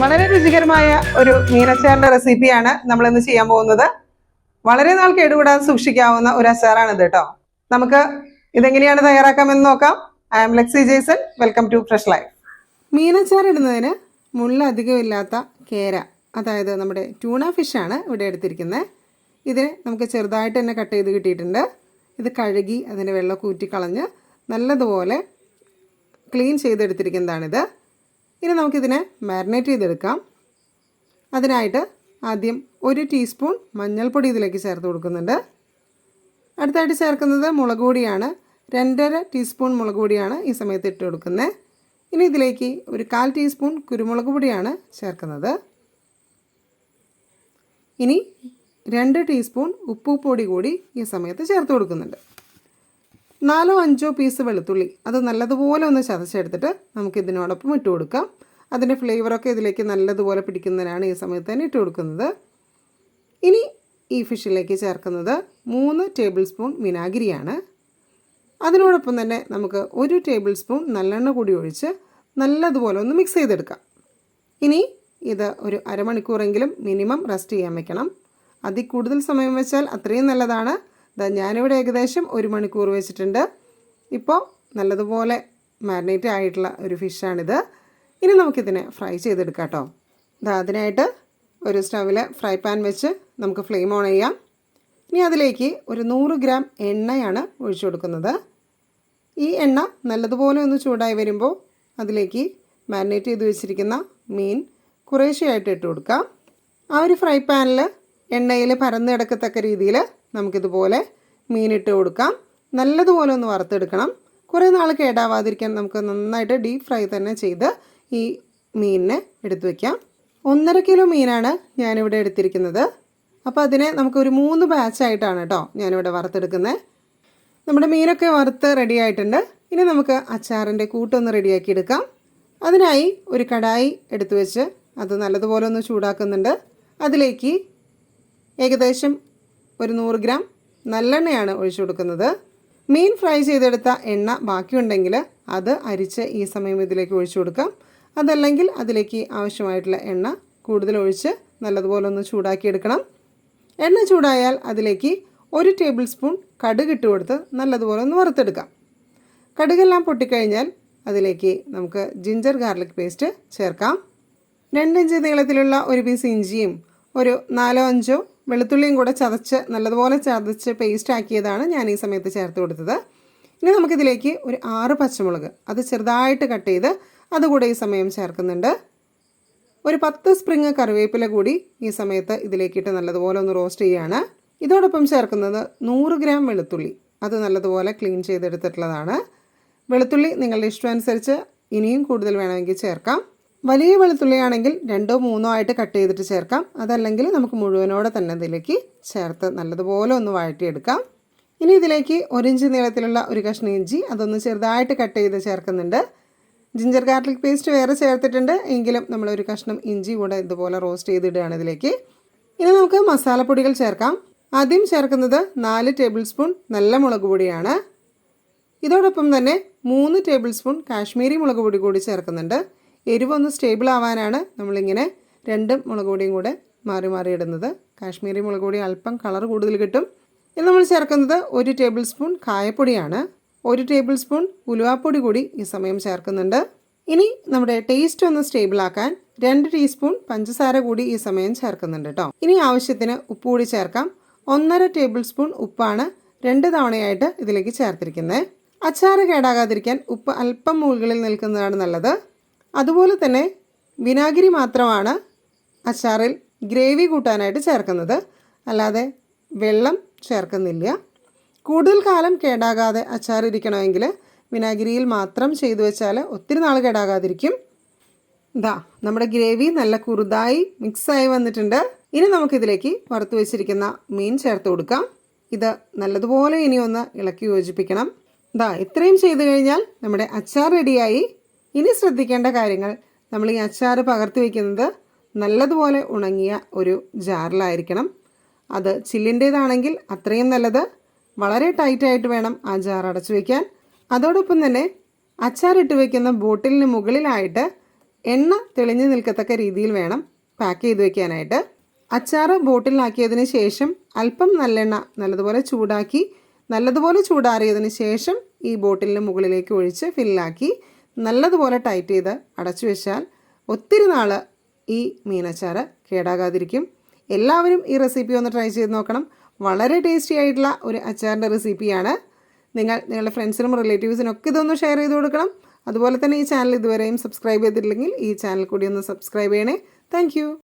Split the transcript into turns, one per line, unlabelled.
വളരെ രുചികരമായ ഒരു മീനച്ചാറിന്റെ റെസിപ്പിയാണ് നമ്മൾ ഇന്ന് ചെയ്യാൻ പോകുന്നത്. വളരെ നാൾ കേടുകൂടാതെ സൂക്ഷിക്കാവുന്ന ഒരു അച്ചാറാണിത് കേട്ടോ. നമുക്ക് ഇതെങ്ങനെയാണ് തയ്യാറാക്കാമെന്ന് നോക്കാം. I am Lexi Jason welcome to fresh life മീനച്ചാർ ഇടുന്നതിന് മുള്ള ഇല്ലാത്ത കേര അതായത് നമ്മുടെ ട്യൂണ ഫിഷാണ് ഇവിടെ എടുത്തിരിക്കുന്നത്. ഇതിനെ നമുക്ക് ചെറുതായിട്ട് തന്നെ കട്ട് ചെയ്ത് കിട്ടിയിട്ടുണ്ട്. ഇത് കഴുകി അതിന്റെ വെള്ളം ഊറ്റിക്കളഞ്ഞ് നല്ലതുപോലെ ക്ലീൻ ചെയ്തെടുത്തിരിക്കുന്നതാണിത്. ഇനി നമുക്കിതിനെ മാരിനേറ്റ് ചെയ്തെടുക്കാം. അതിനായിട്ട് ആദ്യം ഒരു ടീസ്പൂൺ മഞ്ഞൾപ്പൊടി ഇതിലേക്ക് ചേർത്ത് കൊടുക്കുന്നുണ്ട്. അടുത്തായിട്ട് ചേർക്കുന്നത് മുളക് പൊടിയാണ്. രണ്ടര ടീസ്പൂൺ മുളക് പൊടിയാണ് ഈ സമയത്ത് ഇട്ട് കൊടുക്കുന്നത് ഇനി ഇതിലേക്ക് ഒരു കാൽ ടീസ്പൂൺ കുരുമുളക് പൊടിയാണ് ചേർക്കുന്നത്. ഇനി രണ്ട് ടീസ്പൂൺ ഉപ്പ് പൊടി കൂടി ഈ സമയത്ത് ചേർത്ത് കൊടുക്കുന്നുണ്ട്. നാലോ അഞ്ചോ പീസ് വെളുത്തുള്ളി. അത് നല്ലതുപോലെ ഒന്ന് ചതച്ചെടുത്തിട്ട് നമുക്ക് ഇതിനോടൊപ്പം ഇട്ട് കൊടുക്കാം. അതിന്റെ ഫ്ലേവറൊക്കെ ഇതിലേക്ക് നല്ലതുപോലെ പിടിക്കുന്നതിനാണ് ഈ സമയത്ത് തന്നെ ഇട്ട് കൊടുക്കുന്നത്. ഇനി ഈ ഫിഷിലേക്ക് ചേർക്കുന്നത് മൂന്ന് ടേബിൾ സ്പൂൺ വിനാഗിരിയാണ്. അതിനോടൊപ്പം തന്നെ നമുക്ക് ഒരു ടേബിൾ സ്പൂൺ നല്ലെണ്ണ കൂടി ഒഴിച്ച് നല്ലതുപോലെ ഒന്ന് മിക്സ് ചെയ്തെടുക്കാം. ഇനി ഇത് ഒരു അരമണിക്കൂറെങ്കിലും മിനിമം റെസ്റ്റ് ചെയ്യാൻ വെക്കണം. അതിൽ കൂടുതൽ സമയം വെച്ചാൽ അത്രയും നല്ലതാണ്. ദാ ഞാനിവിടെ ഏകദേശം ഒരു മണിക്കൂർ വെച്ചിട്ടുണ്ട്. ഇപ്പോൾ നല്ലതുപോലെ മാരിനേറ്റ് ആയിട്ടുള്ള ഒരു ഫിഷാണിത്. ഇനി നമുക്കിതിനെ ഫ്രൈ ചെയ്തെടുക്കാം കേട്ടോ ഇതാ അതിനായിട്ട് ഒരു സ്റ്റവിൽ ഫ്രൈ പാൻ വെച്ച് നമുക്ക് ഫ്ലെയിം ഓൺ ചെയ്യാം. ഇനി അതിലേക്ക് ഒരു നൂറ് ഗ്രാം എണ്ണയാണ് ഒഴിച്ചു കൊടുക്കുന്നത്. ഈ എണ്ണ നല്ലതുപോലെ ഒന്ന് ചൂടായി വരുമ്പോൾ അതിലേക്ക് മാരിനേറ്റ് ചെയ്ത് വെച്ചിരിക്കുന്ന മീൻ കുറേശ്ശെയായിട്ട് ഇട്ട് കൊടുക്കാം. ആ ഒരു ഫ്രൈ പാനിൽ എണ്ണയിൽ പരന്ന് കിടക്കത്തക്ക രീതിയിൽ നമുക്കിതുപോലെ മീനിട്ട് കൊടുക്കാം. നല്ലതുപോലെ ഒന്ന് വറുത്തെടുക്കണം. കുറേ നാൾ കേടാവാതിരിക്കാൻ നമുക്ക് നന്നായിട്ട് ഡീപ്പ് ഫ്രൈ തന്നെ ചെയ്ത് ഈ മീനിനെ എടുത്തു വയ്ക്കാം ഒന്നര കിലോ മീനാണ് ഞാനിവിടെ എടുത്തിരിക്കുന്നത്. അപ്പോൾ അതിനെ നമുക്കൊരു മൂന്ന് ബാച്ചായിട്ടാണ് കേട്ടോ ഞാനിവിടെ വറുത്തെടുക്കുന്നത്. നമ്മുടെ മീനൊക്കെ വറുത്ത് റെഡി ആയിട്ടുണ്ട്. ഇനി നമുക്ക് അച്ചാറിന്റെ കൂട്ടൊന്ന് റെഡിയാക്കി എടുക്കാം. അതിനായി ഒരു കടായി എടുത്തു വെച്ച് അത് നല്ലതുപോലെ ഒന്ന് ചൂടാക്കുന്നുണ്ട്. അതിലേക്ക് ഏകദേശം ഒരു നൂറ് ഗ്രാം നല്ലെണ്ണയാണ് ഒഴിച്ചു കൊടുക്കുന്നത്. മീൻ ഫ്രൈ ചെയ്തെടുത്ത എണ്ണ ബാക്കിയുണ്ടെങ്കിൽ അത് അരിച്ച് ഈ സമയം ഇതിലേക്ക് ഒഴിച്ചു കൊടുക്കാം. അതല്ലെങ്കിൽ അതിലേക്ക് ആവശ്യമായിട്ടുള്ള എണ്ണ കൂടുതൽ ഒഴിച്ച് നല്ലതുപോലെ ഒന്ന് ചൂടാക്കിയെടുക്കണം എണ്ണ ചൂടായാൽ അതിലേക്ക് ഒരു ടേബിൾ സ്പൂൺ കടുക് ഇട്ട് കൊടുത്ത് നല്ലതുപോലെ ഒന്ന് വറുത്തെടുക്കാം. കടുകെല്ലാം പൊട്ടിക്കഴിഞ്ഞാൽ അതിലേക്ക് നമുക്ക് ജിഞ്ചർ ഗാർലിക് പേസ്റ്റ് ചേർക്കാം. രണ്ടിഞ്ച് നീളത്തിലുള്ള ഒരു പീസ് ഇഞ്ചിയും ഒരു നാലോ അഞ്ചോ വെളുത്തുള്ളിയും കൂടെ ചതച്ച് നല്ലതുപോലെ ചതച്ച് പേസ്റ്റ് ആക്കിയതാണ് ഞാൻ ഈ സമയത്ത് ചേർത്ത് കൊടുത്തത്. ഇനി നമുക്കിതിലേക്ക് ഒരു ആറ് പച്ചമുളക് അത് ചെറുതായിട്ട് കട്ട് ചെയ്ത് അതുകൂടെ ഈ സമയം ചേർക്കുന്നുണ്ട്. ഒരു പത്ത് സ്പ്രിങ് കറിവേപ്പില കൂടി ഈ സമയത്ത് ഇതിലേക്കിട്ട് നല്ലതുപോലെ ഒന്ന് റോസ്റ്റ് ചെയ്യുകയാണ് ഇതോടൊപ്പം ചേർക്കുന്നത് നൂറ് ഗ്രാം വെളുത്തുള്ളി അത് നല്ലതുപോലെ ക്ലീൻ ചെയ്തെടുത്തിട്ടുള്ളതാണ്. വെളുത്തുള്ളി നിങ്ങളുടെ ഇഷ്ടമനുസരിച്ച് ഇനിയും കൂടുതൽ വേണമെങ്കിൽ ചേർക്കാം. വലിയ വെളുത്തുള്ളിയാണെങ്കിൽ രണ്ടോ മൂന്നോ ആയിട്ട് കട്ട് ചെയ്തിട്ട് ചേർക്കാം. അതല്ലെങ്കിൽ നമുക്ക് മുഴുവനോടെ തന്നെ ഇതിലേക്ക് ചേർത്ത് നല്ലതുപോലെ ഒന്ന് വഴറ്റിയെടുക്കാം. ഇനി ഇതിലേക്ക് ഒരിഞ്ച് നീളത്തിലുള്ള ഒരു കഷ്ണം ഇഞ്ചി അതൊന്ന് ചെറുതായിട്ട് കട്ട് ചെയ്ത് ചേർക്കുന്നുണ്ട്. ജിഞ്ചർ ഗാർലിക് പേസ്റ്റ് വേറെ ചേർത്തിട്ടുണ്ട്. എങ്കിലും നമ്മളൊരു കഷ്ണം ഇഞ്ചി കൂടെ ഇതുപോലെ റോസ്റ്റ് ചെയ്തിടുകയാണ് ഇതിലേക്ക്. ഇനി നമുക്ക് മസാലപ്പൊടികൾ ചേർക്കാം. ആദ്യം ചേർക്കുന്നത് നാല് ടേബിൾ സ്പൂൺ നല്ല മുളക് പൊടിയാണ്. ഇതോടൊപ്പം തന്നെ മൂന്ന് ടേബിൾ സ്പൂൺ കാശ്മീരി മുളക് പൊടി കൂടി ചേർക്കുന്നുണ്ട്. എരിവൊന്ന് സ്റ്റേബിൾ ആവാനാണ് നമ്മളിങ്ങനെ രണ്ട് മുളക് പൊടിയും കൂടെ മാറി മാറി ഇടുന്നത്. കാശ്മീരി മുളക് പൊടി അല്പം കളർ കൂടുതൽ കിട്ടും. ഇനി നമ്മൾ ചേർക്കുന്നത് ഒരു ടേബിൾ സ്പൂൺ കായപ്പൊടിയാണ്. ഒരു ടേബിൾ സ്പൂൺ ഉലുവാപ്പൊടി കൂടി ഈ സമയം ചേർക്കുന്നുണ്ട്. ഇനി നമ്മുടെ ടേസ്റ്റ് ഒന്ന് സ്റ്റേബിൾ ആക്കാൻ രണ്ട് ടീസ്പൂൺ പഞ്ചസാര കൂടി ഈ സമയം ചേർക്കുന്നുണ്ട് കേട്ടോ ഇനി ആവശ്യത്തിന് ഉപ്പ് കൂടി ചേർക്കാം. ഒന്നര ടേബിൾ സ്പൂൺ ഉപ്പാണ് രണ്ട് തവണയായിട്ട് ഇതിലേക്ക് ചേർത്തിരിക്കുന്നത്. അച്ചാറ് കേടാകാതിരിക്കാൻ ഉപ്പ് അല്പം മുകളിൽ നിൽക്കുന്നതാണ് നല്ലത്. അതുപോലെ തന്നെ വിനാഗിരി മാത്രമാണ് അച്ചാറിൽ ഗ്രേവി കൂട്ടാനായിട്ട് ചേർക്കുന്നത്. അല്ലാതെ വെള്ളം ചേർക്കുന്നില്ല. കൂടുതൽ കാലം കേടാകാതെ അച്ചാർ ഇരിക്കണമെങ്കിൽ വിനാഗിരിയിൽ മാത്രം ചെയ്തു വെച്ചാൽ ഒത്തിരി നാൾ കേടാകാതിരിക്കും. ഇതാ നമ്മുടെ ഗ്രേവി നല്ല കുറുതായി മിക്സായി വന്നിട്ടുണ്ട്. ഇനി നമുക്കിതിലേക്ക് വറുത്തു വെച്ചിരിക്കുന്ന മീൻ ചേർത്ത് കൊടുക്കാം. ഇത് നല്ലതുപോലെ ഇനി ഒന്ന് ഇളക്കി യോജിപ്പിക്കണം. ഇതാ ഇത്രയും ചെയ്തു കഴിഞ്ഞാൽ നമ്മുടെ അച്ചാർ റെഡിയായി ഇനി ശ്രദ്ധിക്കേണ്ട കാര്യങ്ങൾ. നമ്മൾ ഈ അച്ചാർ പകർത്തി വയ്ക്കുന്നത് നല്ലതുപോലെ ഉണങ്ങിയ ഒരു ജാറിലായിരിക്കണം. അത് ചില്ലിന്റേതാണെങ്കിൽ അത്രയും നല്ലത്. വളരെ ടൈറ്റായിട്ട് വേണം ആ ജാർ അടച്ചു വയ്ക്കാൻ അതോടൊപ്പം തന്നെ അച്ചാറിട്ട് വയ്ക്കുന്ന ബോട്ടിലിന് മുകളിലായിട്ട് എണ്ണ തെളിഞ്ഞു നിൽക്കത്തക്ക രീതിയിൽ വേണം പാക്ക് ചെയ്ത് വയ്ക്കാനായിട്ട് അച്ചാർ ബോട്ടിലാക്കിയതിന് ശേഷം അല്പം നല്ലെണ്ണ നല്ലതുപോലെ ചൂടാക്കി നല്ലതുപോലെ ചൂടാറിയതിന് ശേഷം ഈ ബോട്ടിലിന് മുകളിലേക്ക് ഒഴിച്ച് ഫില്ലാക്കി നല്ലതുപോലെ ടൈറ്റ് ചെയ്ത് അടച്ചു വെച്ചാൽ ഒത്തിരി നാൾ ഈ മീനച്ചാർ കേടാകാതിരിക്കും. എല്ലാവരും ഈ റെസിപ്പി ഒന്ന് ട്രൈ ചെയ്ത് നോക്കണം. വളരെ ടേസ്റ്റി ആയിട്ടുള്ള ഒരു അച്ചാറിന്റെ റെസിപ്പിയാണ്. നിങ്ങൾ നിങ്ങളുടെ ഫ്രണ്ട്സിനും റിലേറ്റീവ്സിനും ഒക്കെ ഇതൊന്ന് ഷെയർ ചെയ്ത് കൊടുക്കണം. അതുപോലെ തന്നെ ഈ ചാനൽ ഇതുവരെയും സബ്സ്ക്രൈബ് ചെയ്തിട്ടില്ലെങ്കിൽ ഈ ചാനൽ കൂടി ഒന്ന് സബ്സ്ക്രൈബ് ചെയ്യണേ. താങ്ക്